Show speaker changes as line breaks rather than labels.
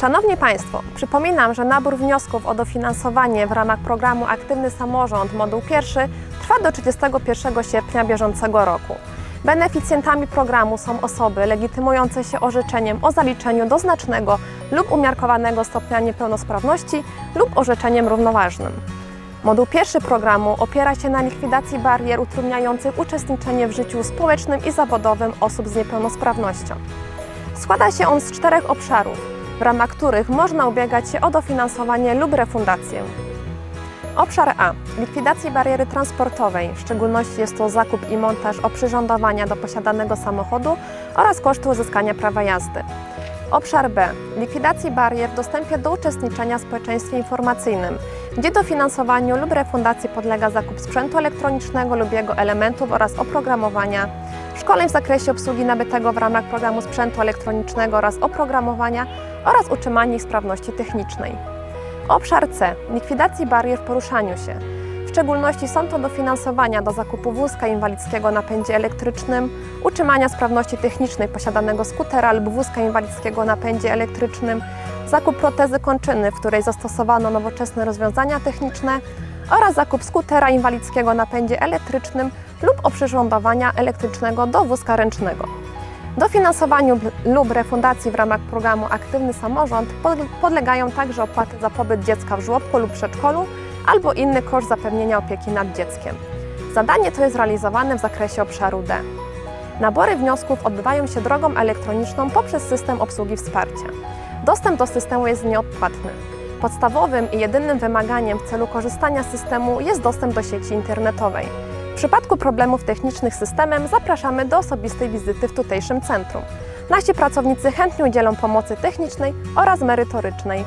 Szanowni Państwo, przypominam, że nabór wniosków o dofinansowanie w ramach programu Aktywny Samorząd moduł pierwszy trwa do 31 sierpnia bieżącego roku. Beneficjentami programu są osoby legitymujące się orzeczeniem o zaliczeniu do znacznego lub umiarkowanego stopnia niepełnosprawności lub orzeczeniem równoważnym. Moduł pierwszy programu opiera się na likwidacji barier utrudniających uczestniczenie w życiu społecznym i zawodowym osób z niepełnosprawnością. Składa się on z czterech obszarów, w ramach których można ubiegać się o dofinansowanie lub refundację. Obszar A likwidacji bariery transportowej, w szczególności jest to zakup i montaż oprzyrządowania do posiadanego samochodu oraz koszty uzyskania prawa jazdy. Obszar B likwidacji barier w dostępie do uczestniczenia w społeczeństwie informacyjnym, gdzie dofinansowaniu lub refundacji podlega zakup sprzętu elektronicznego lub jego elementów oraz oprogramowania, szkoleń w zakresie obsługi nabytego w ramach programu sprzętu elektronicznego oraz oprogramowania oraz utrzymanie ich sprawności technicznej. Obszar C likwidacji barier w poruszaniu się. W szczególności są to dofinansowania do zakupu wózka inwalidzkiego na pędzie elektrycznym, utrzymania sprawności technicznej posiadanego skutera lub wózka inwalidzkiego na pędzie elektrycznym, zakup protezy kończyny, w której zastosowano nowoczesne rozwiązania techniczne oraz zakup skutera inwalidzkiego na pędzie elektrycznym lub oprzyrządowania elektrycznego do wózka ręcznego. Dofinansowaniu lub refundacji w ramach programu Aktywny Samorząd pod- podlegają także opłaty za pobyt dziecka w żłobku lub przedszkolu albo inny koszt zapewnienia opieki nad dzieckiem. Zadanie to jest realizowane w zakresie obszaru D. Nabory wniosków odbywają się drogą elektroniczną poprzez system obsługi wsparcia. Dostęp do systemu jest nieodpłatny. Podstawowym i jedynym wymaganiem w celu korzystania z systemu jest dostęp do sieci internetowej. W przypadku problemów technicznych z systemem zapraszamy do osobistej wizyty w tutejszym centrum. Nasi pracownicy chętnie udzielą pomocy technicznej oraz merytorycznej.